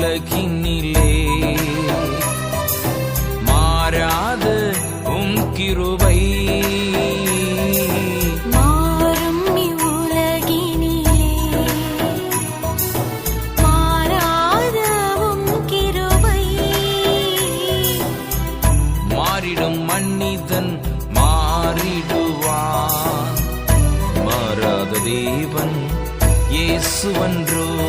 உலகினிலே. மாறாத உம் கிருபை. மாறிடும் மன்னிதன் மாறிடுவான். மாறாத தேவன் இயேசுவன்றோ.